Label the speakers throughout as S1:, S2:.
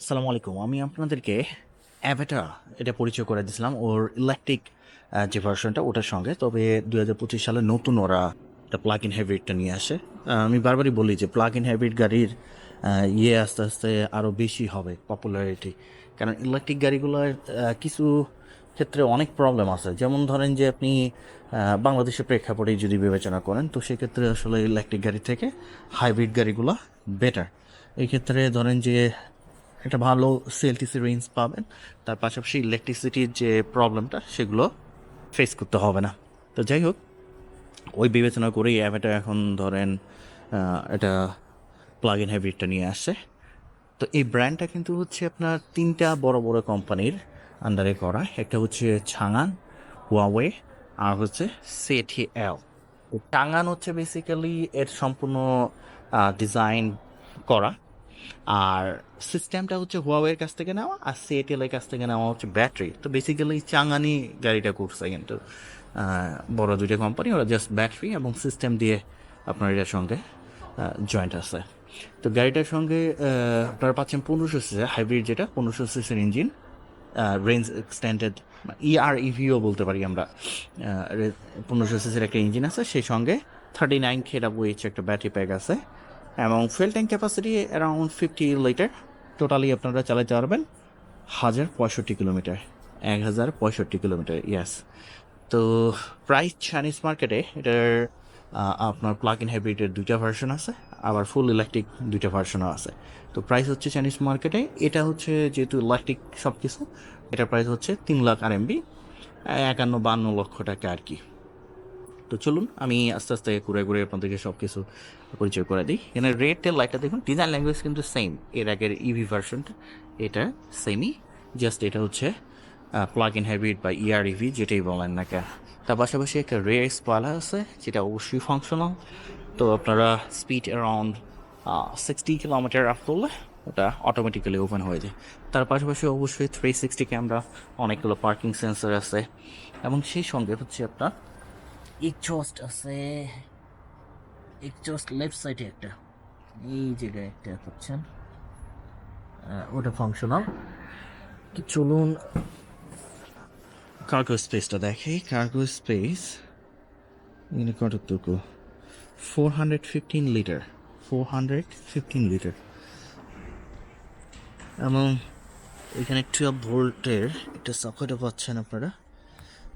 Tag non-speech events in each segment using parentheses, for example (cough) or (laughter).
S1: আসসালামু আলাইকুম। আমি আপনাদেরকে অ্যাভেটা এটা পরিচয় করে দিয়েছিলাম, ওর ইলেকট্রিক যে ভার্সনটা ওটার সঙ্গে। তবে দু হাজার পঁচিশ সালে নতুন ওরা একটা প্লাগ ইন হাইব্রিডটা নিয়ে আসে। আমি বারবারই বলি যে প্লাগ ইন হাইব্রিড গাড়ির ইয়ে আস্তে আস্তে আরও বেশি হবে পপুলারিটি কারণ ইলেকট্রিক গাড়িগুলোর কিছু ক্ষেত্রে অনেক প্রবলেম আছে। যেমন ধরেন যে আপনি বাংলাদেশের প্রেক্ষাপটেই যদি বিবেচনা করেন, তো সেক্ষেত্রে আসলে ইলেকট্রিক গাড়ি থেকে হাইব্রিড গাড়িগুলো বেটার এই ক্ষেত্রে ধরেন যে একটা ভালো সিএলটিসি রেঞ্জ পাবেন। তার পাশাপাশি ইলেকট্রিসিটির যে প্রবলেমটা সেগুলো ফেস করতে হবে না। তো যাই হোক, ওই বিবেচনা করেই অ্যাপটা এখন ধরেন এটা প্লাগ ইন হাইব্রিডটা নিয়ে আসছে। তো এই ব্র্যান্ডটা কিন্তু হচ্ছে আপনার তিনটা বড় বড় কোম্পানির আন্ডারে করা। একটা হচ্ছে ছাঙান হুয়াওয়ে আর হচ্ছে সেটি এল তো টাঙ্গান হচ্ছে বেসিক্যালি এর সম্পূর্ণ ডিজাইন করা। আর সিস্টেমটা হচ্ছে হুয়াওয়ের কাছ থেকে নেওয়া আর সিএটিএল এর কাছ থেকে নেওয়া হচ্ছে ব্যাটারি তো বেসিক্যালি চাঙানি গাড়িটা করছে কিন্তু বড় দুইটা কোম্পানি ওরা জাস্ট ব্যাটারি এবং সিস্টেম দিয়ে আপনার এটার সঙ্গে জয়েন্ট আছে। তো গাড়িটার সঙ্গে আপনারা পাচ্ছেন পনেরোশো সিসি হাইব্রিড যেটা, পনেরোশো সিসির engine range extended ER Evo বলতে পারি আমরা। পনেরোশো সিসির একটা ইঞ্জিন আছে, সেই সঙ্গে থার্টি নাইন খেডাবুইচ একটা ব্যাটারি প্যাক আছে। এবং fuel tank capacity around fifty litre totally আপনারা চালাতে পারবেন হাজার পঁয়ষট্টি কিলোমিটার, এক হাজার পঁয়ষট্টি কিলোমিটার ইয়াস তো প্রাইস চাইনিজ মার্কেটে এটার আপনার প্লাগ ইন হাইব্রিডের দুইটা ভার্সন আছে, আবার ফুল ইলেকট্রিক দুইটা ভার্সনও আছে। তো প্রাইস হচ্ছে চাইনিজ মার্কেটে এটা হচ্ছে যেহেতু ইলেকট্রিক সব কিছু এটার প্রাইস হচ্ছে তিন লাখ আর এমবি একান্ন বান্ন লক্ষ টাকা আর কি। তো চলুন, আমি আস্তে আস্তে ঘুরে ঘুরে আপনাদেরকে সব কিছু পরিচয় করে দিই। এখানে রেড টেল লাইটটা দেখুন ডিজাইন ল্যাঙ্গুয়েজ কিন্তু সেম এর আগের ইভি ভার্সনটা এটা সেমই জাস্ট এটা হচ্ছে প্লাগ ইন হাইব্রিড বা ইয়ার ইভি যেটাই বলেন না কেন। তার পাশাপাশি একটা রেয়ার স্পয়লার আছে, যেটা অবশ্যই ফাংশনাল তো আপনারা speed around sixty kilometre up করলে ওটা অটোমেটিক্যালি ওপেন হয়ে যায়। তার পাশাপাশি অবশ্যই থ্রি সিক্সটি ক্যামেরা অনেকগুলো পার্কিং সেন্সার আছে। এবং সেই সঙ্গে হচ্ছে আপনার এক্সস্ট আছে। এক্সস্ট লেফট সাইডে একটা। এই জায়গায় একটা পাচ্ছেন। ওটা ফাংশনাল তো চলুন। কার্গো স্পেসটা দেখি। কার্গো স্পেস কতটুকু? Four hundred fifteen litre four hundred fifteen litre এবং এখানে টুয়েলভ ভোল্টের একটা সকেটও পাচ্ছেন আপনারা।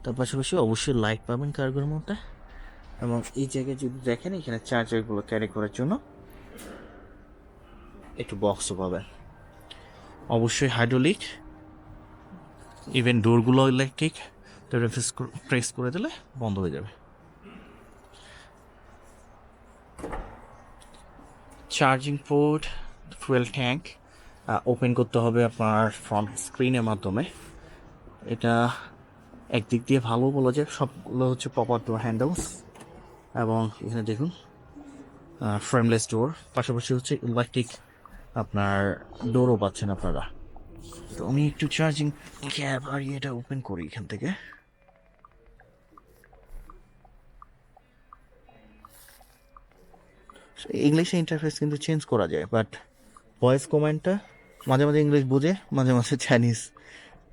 S1: তার পাশাপাশি অবশ্যই লাইট পাবেন কার্গোর মধ্যে এবং এই জায়গায় যদি দেখেন, এখানে চার্জারগুলো ক্যারি করার জন্য একটু বক্সও পাবেন। অবশ্যই হাইড্রোলিক ইভেন ডোরগুলো ইলেকট্রিক তো প্রেস করে দিলে বন্ধ হয়ে যাবে। Charging port fuel tank open করতে হবে আপনার ফ্রন্ট স্ক্রিনের মাধ্যমে। এটা একদিক দিয়ে ভালো বলা যায়। সবগুলো হচ্ছে পপার ডোর হ্যান্ডেলস এবং এখানে দেখুন ফ্রেমলেস ডোর পাশাপাশি হচ্ছে ইলেকট্রিক আপনার ডোরও পাচ্ছেন আপনারা। তো আমি একটু চার্জিং ক্যাব আর এটা ওপেন করি এখান থেকে। ইংলিশে ইন্টারফেস কিন্তু চেঞ্জ করা যায় বাট ভয়েস কমেন্টটা মাঝে মাঝে ইংলিশ বুঝে, মাঝে মাঝে চাইনিজ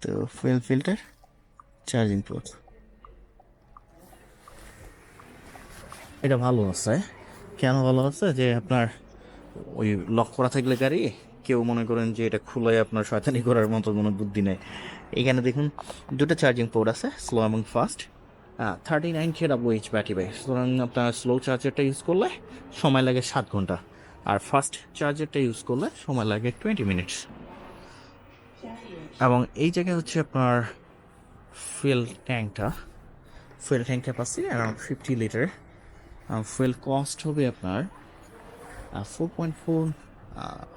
S1: তো ফুয়েল ফিল্টার চার্জিং পোর্ট। এটা ভালো আছে। কেন ভালো আছে? যে আপনার ওই লক করা থাকলে গাড়ি, কেউ মনে করেন যে এটা খুলে আপনার শয়তানি করার মতো কোনো বুদ্ধি নেই। এখানে দেখুন, দুটো চার্জিং পোর্ট আছে স্লো এবং fast thirty nine K W H battery bag সুতরাং আপনার স্লো চার্জারটা ইউজ করলে সময় লাগে সাত ঘণ্টা। আর ফাস্ট চার্জারটা ইউজ করলে সময় লাগে টোয়েন্টি মিনিটস এবং এই জায়গায় হচ্ছে আপনার fuel ট্যাঙ্কটা, fuel tank capacity around fifty litre fuel cost হবে আপনার ফোর পয়েন্ট ফোর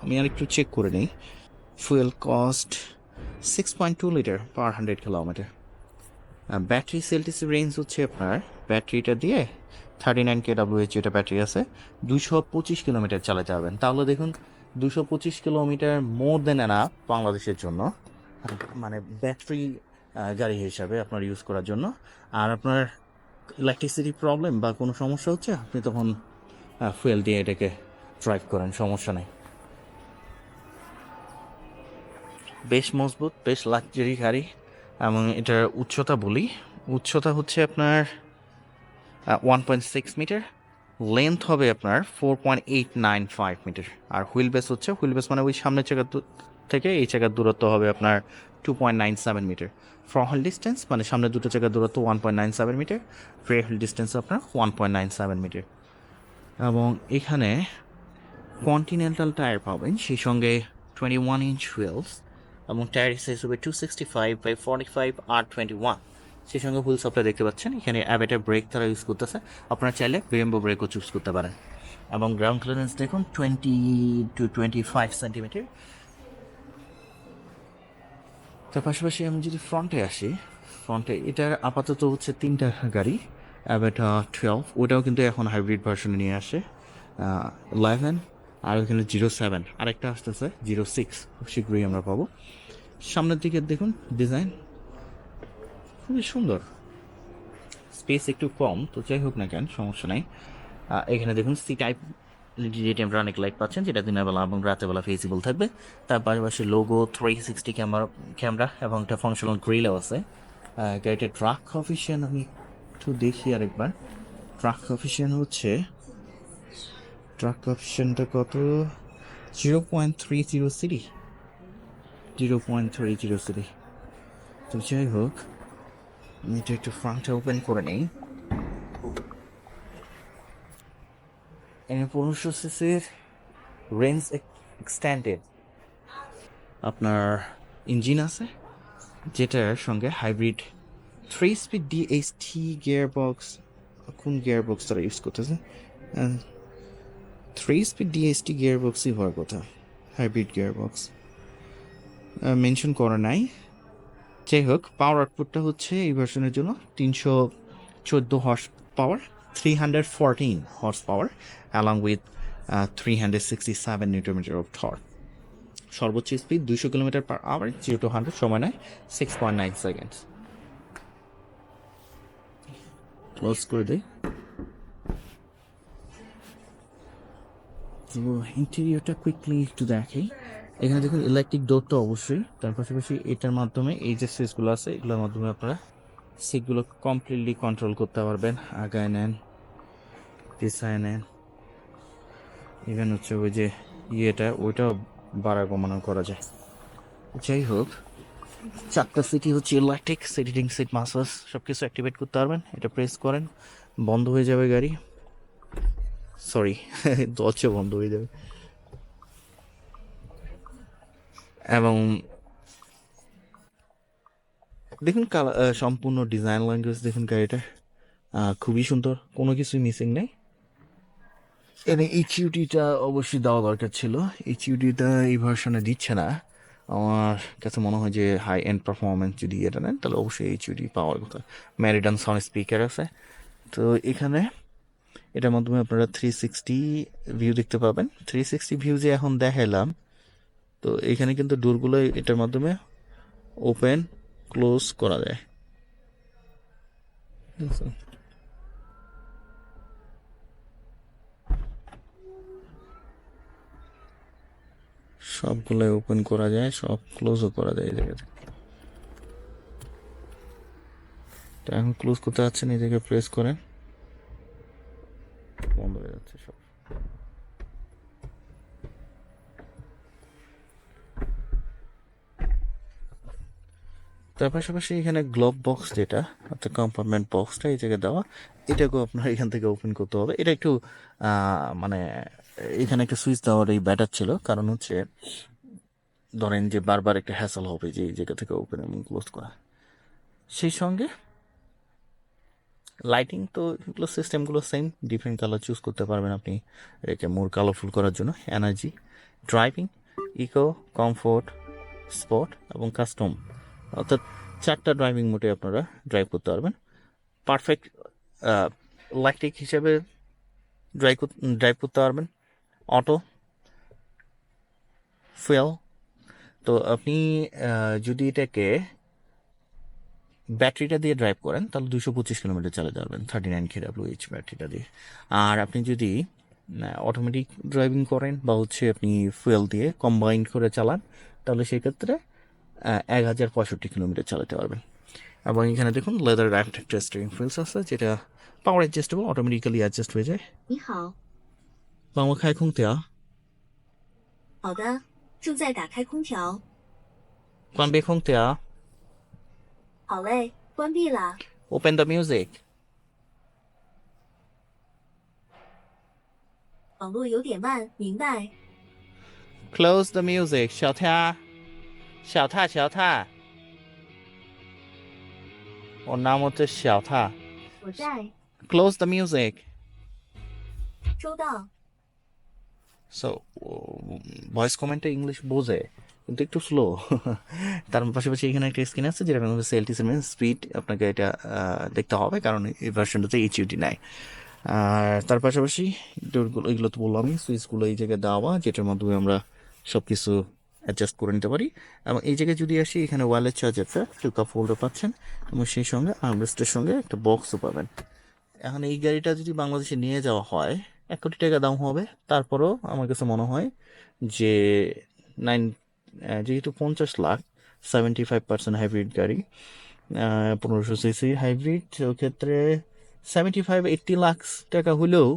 S1: আমি আর একটু চেক করে নিই। Fuel cost six point two litre per hundred kilometre battery সেলটিসি range হচ্ছে আপনার ব্যাটারিটা দিয়ে thirty nine K W H যেটা ব্যাটারি আছে দুশো পঁচিশ কিলোমিটার চালাতে পারবেন। তাহলে দেখুন দুশো পঁচিশ কিলোমিটার মোর দেন এনা বাংলাদেশের জন্য। মানে ব্যাটারি গাড়ি হিসাবে আপনার ইউজ করার জন্য। আর আপনার ইলেকট্রিসিটি প্রবলেম বা কোনো সমস্যা হচ্ছে, আপনি তখন ফুয়েল দিয়ে এটাকে ড্রাইভ করেন, সমস্যা নেই। বেশ মজবুত, বেশ লাক্সারি গাড়ি। এবং এটার উচ্চতা বলি, উচ্চতা হচ্ছে আপনার one point six metre length হবে আপনার four point eight nine five metre আর হুইল বেস হচ্ছে হুইল বেস মানে ওই সামনের দূর থেকে এই চাকার দূরত্ব হবে আপনার two point nine seven metre front distance মানে সামনের দুটো চাকার দূরত্ব one point nine seven metre rear wheel distance আপনার one point nine seven metre এবং এখানে কন্টিনেন্টাল টায়ার পাবেন, সেই সঙ্গে টোয়েন্টি ওয়ান ইঞ্চ হুইলস এবং টায়ার সাইজ হবে two sixty five by forty five R twenty one সেই সঙ্গে হুইলস আপনারা দেখতে পাচ্ছেন, এখানে অ্যাবেটার ব্রেক তারা ইউজ করতেছে, আপনারা চাইলে বেম্বো ব্রেকও চুজ করতে পারেন। এবং গ্রাউন্ড ক্লিয়ারেন্স দেখুন twenty two twenty five centimetre তার পাশাপাশি আমি যদি ফ্রন্টে আসি ফ্রন্টে এটার আপাতত হচ্ছে তিনটা গাড়ি অ্যাবেটা টুয়েলভ ওটাও কিন্তু এখন হাইব্রিড ভার্সনে নিয়ে আসে ইলেভেন আর ওখানে জিরো সেভেন আরেকটা আসতেছে জিরো সিক্স খুব শীঘ্রই আমরা পাবো। সামনের দিকে দেখুন ডিজাইন খুবই সুন্দর। স্পেস একটু কম, তো যাই হোক না কেন, সমস্যা নাই। এখানে দেখুন সি টাইপ যে অনেক লাইট পাচ্ছেন যেটা দিনের বেলা এবং রাতের বেলা ফেসিবল থাকবে। তার পাশাপাশি logo three sixty camera camera এবং একটা ফাংশনাল গ্রিলও আছে। আহ, গাড়িটার ট্রাক অফিসিয়ান আমি একটু দেখি আরেকবার। ট্রাক অফিসিয়ান হচ্ছে ট্রাক অপশনটা কত? Zero point three zero CT zero point three zero CT তো যাই হোক আমি এটা একটু ফ্রন্টে ওপেন করে নিই। পনেরোশো সিসির রেঞ্জ এক্সটেন্ডেড আপনার ইঞ্জিন আছে? যেটার সঙ্গে hybrid three speed DST gear box কোন গিয়ার বক্স তারা ইউজ করতেছে? থ্রি স্পিড ডিএসটি গিয়ার বক্সই হওয়ার কথা হাইব্রিড গিয়ার বক্স মেনশন করা নাই। যাই হোক পাওয়ার আউটপুটটা হচ্ছে এই ভার্সনের জন্য তিনশো চোদ্দ horse power three hundred fourteen horse power along with three hundred sixty seven newton metre of torque সর্বোচ্চ স্পিড দুশো kilometre per hour zero two hundred সময় নেয় six point nine seconds close করে দিই। তো ইন্টেরিয়রটা কুইকলি একটু দেখাই। এখানে দেখুন ইলেকট্রিক ডোর তো অবশ্যই। তার পাশাপাশি এটার মাধ্যমে এই যে সুইচগুলো আছে, এগুলোর মাধ্যমে আপনারা সিটগুলো কমপ্লিটলি কন্ট্রোল করতে পারবেন, আগায় নেন। পিছায় নেন ইভেন হচ্ছে ওই যে ইয়েটা ওইটাও বাড়া কমানো করা যায়। যাই হোক চারটা সিটি হচ্ছে ইলেকট্রিক সিটিং সিট মাসাজ সব কিছু অ্যাক্টিভেট করতে পারবেন। এটা প্রেস করেন বন্ধ হয়ে যাবে গাড়ি। সরি (laughs) দরজা বন্ধ হয়ে যাবে। এবং দেখুন কালা- আহ, সম্পূর্ণ ডিজাইন ল্যাঙ্গুয়েজ দেখুন গাড়িটা খুবই সুন্দর কোনো কিছুই মিসিং নেই। এনে এইচইউডিটা অবশ্যই দেওয়া দরকার ছিল। এইচইউডিটা এই ভার্সনে দিচ্ছে না। আমার কাছে মনে হয় যে হাই এন্ড পারফরমেন্স যদি এটা নেন, তাহলে অবশ্যই এইচইউডি পাওয়ার কথা। ম্যারিডান সাউন্ড স্পিকার আছে। তো এখানে এটার মাধ্যমে আপনারা থ্রি সিক্সটি ভিউ দেখতে পাবেন। থ্রি সিক্সটি ভিউ যে এখন দেখাইলাম, তো এখানে কিন্তু ডোরগুলো এটার মাধ্যমে ওপেন ক্লোজ করা যায়। সবগুলোই ওপেন করা যায়, সব ক্লোজও করা যায় জায়গাতে তো এখন ক্লোজ করতে যাচ্ছেন এই জায়গায় প্রেস করেন বন্ধ হয়ে যাচ্ছে সব। তার পাশাপাশি এখানে গ্লোভ বক্স যেটা, অর্থাৎ কম্পার্টমেন্ট বক্সটা এই জায়গায় দেওয়া, এটাকেও আপনার এখান থেকে ওপেন করতে হবে। এটা একটু মানে এখানে একটা সুইচ দেওয়ার এই ব্যাটার ছিল। কারণ হচ্ছে, ধরেন যে বারবার একটা হ্যাসল হবে যে জায়গা থেকে ওপেন এবং ক্লোজ করা। সেই সঙ্গে লাইটিং তো এগুলো সিস্টেমগুলো সেম ডিফারেন্ট কালার চুজ করতে পারবেন আপনি। এটাকে মোর কালারফুল করার জন্য energy driving eco comfort sport এবং কাস্টম অর্থাৎ চারটা ড্রাইভিং মোডে আপনারা ড্রাইভ করতে পারবেন। পারফেক্ট ইলেকট্রিক হিসাবে ড্রাইভ ড্রাইভ করতে পারবেন। অটো ফুয়েল তো আপনি যদি এটাকে ব্যাটারিটা দিয়ে ড্রাইভ করেন, তাহলে দুশো পঁচিশ কিলোমিটার চালাতে পারবেন থার্টি নাইন কেডাব্লিউ এইচ ব্যাটারিটা দিয়ে। আর আপনি যদি অটোমেটিক ড্রাইভিং করেন বা হচ্ছে আপনি ফুয়েল দিয়ে কম্বাইন করে চালান, তাহলে সেক্ষেত্রে এক হাজার পঁয়ষট্টি কিলোমিটার চালাতে পারবেন। এবং এখানে দেখুন লেদার র্যাপ একটা স্টিয়ারিং হুইলস আছে, যেটা পাওয়ার অ্যাডজাস্টেবল অটোমেটিক্যালি অ্যাডজাস্ট হয়ে যায়। 帮我开空调。
S2: 好的正在打开空调。
S1: 关闭空调。
S2: 好嘞关闭了。
S1: Open the music
S2: 网络有点慢明白。
S1: Close the music 小天小太小太我那么的小他
S2: 我在。
S1: Close the music
S2: 收到。
S1: so voice কমেন্টে ইংলিশ বোঝে, কিন্তু একটু স্লো (laughs) তার পাশাপাশি এখানে একটা স্ক্রিন আছে যেটা সেলটি সেভেন স্পিড আপনাকে এটা দেখতে হবে, কারণ এই ভার্সনটাতে এইচইউটি নাই। আর তার পাশাপাশি ডোরগুলো এগুলো তো বললামই সুইচগুলো এই জায়গায় দেওয়া, যেটার মাধ্যমে আমরা সব কিছু অ্যাডজাস্ট করে নিতে পারি। এবং এই জায়গায় যদি আসি, এখানে ওয়ালেট চার্জ আছে টু কাপ হোল্ডার পাচ্ছেন, এবং সেই সঙ্গে আর্মরেস্টের সঙ্গে একটা বক্সও পাবেন। এখন এই গাড়িটা যদি বাংলাদেশে নিয়ে যাওয়া হয় এক কোটি টাকা দাম হবে। তারপরও আমার কাছে মনে হয় যে নাইন যেহেতু পঞ্চাশ lakh seventy five percent hybrid গাড়ি পনেরোশো সিসি হাইব্রিড ক্ষেত্রে সেভেন্টি ফাইভ এইট্টি লাখ টাকা হলেও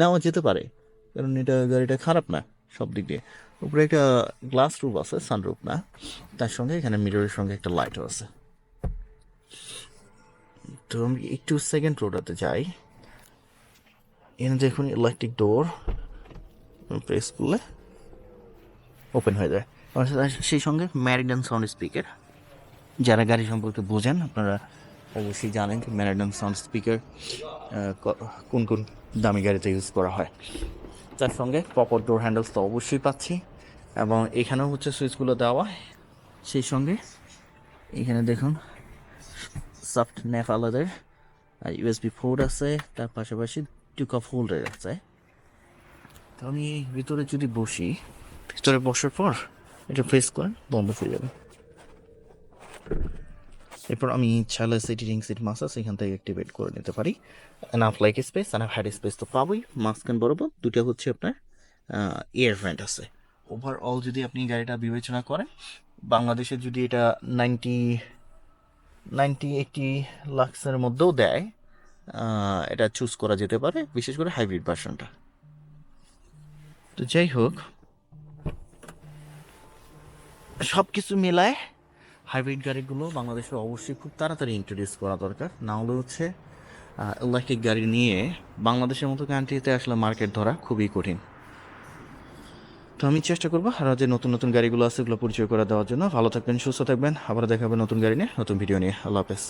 S1: নেওয়া যেতে পারে। কারণ এটা গাড়িটা খারাপ না সব দিক দিয়ে। উপরে একটা গ্লাস রুপ আছে সানরুপ না। তার সঙ্গে এখানে মিররের সঙ্গে একটা লাইটও আছে। তো আমি একটু সেকেন্ড রোডাতে যাই। এখানে দেখুন ইলেকট্রিক ডোর প্রেস করলে ওপেন হয়ে যায়। সেই সঙ্গে ম্যারিডান সাউন্ড স্পিকার যারা গাড়ি সম্পর্কে বোঝেন, আপনারা অবশ্যই জানেন যে ম্যারিডান সাউন্ড স্পিকার কোন কোন দামি গাড়িতে ইউজ করা হয়। তার সঙ্গে পপর ডোর হ্যান্ডেলস তো অবশ্যই পাচ্ছি। এবং এখানেও হচ্ছে সুইচগুলো দেওয়া। সেই সঙ্গে এখানে দেখুন সফট নেফ আলাদের ইউএসবি পোর্ট আছে। তার পাশাপাশি টু কাপ হোল্ডার আছে তো আমি ভিতরে যদি বসি, ভিতরে বসার পর এটা প্রেস করেন বন্ধ হয়ে যাবে। এরপর আমি চাইলে সিটিং সিট মাসাজ এখান থেকে অ্যাক্টিভেট করে নিতে পারি। নাফ লাইক স্পেস আর হ্যাড স্পেস তো পাবোই। মাঝখান বরাবর দুটো হচ্ছে আপনার এয়ার ভ্যান্ট আছে। ওভারঅল যদি আপনি গাড়িটা বিবেচনা করেন, বাংলাদেশে যদি এটা নাইনটি নাইনটি এইটি লাক্সের মধ্যেও দেয় এটা চুজ করা যেতে পারে, বিশেষ করে হাইব্রিড ভার্সনটা তো যাই হোক সব কিছু মেলায় হাইব্রিড গাড়িগুলো বাংলাদেশে অবশ্যই খুব তাড়াতাড়ি ইন্ট্রোডিউস করা দরকার। না হলে হচ্ছে ইলেকট্রিক গাড়ি নিয়ে বাংলাদেশের মতো কান্ট্রিতে আসলে মার্কেট ধরা খুবই কঠিন। তো আমি চেষ্টা করব আরও যে নতুন নতুন গাড়িগুলো আছে ওগুলো পরিচয় করে দেওয়ার জন্য। ভালো থাকবেন, সুস্থ থাকবেন। আবার দেখাবেন নতুন গাড়ি নিয়ে, নতুন ভিডিও নিয়ে। আল্লাহ হাফেজ।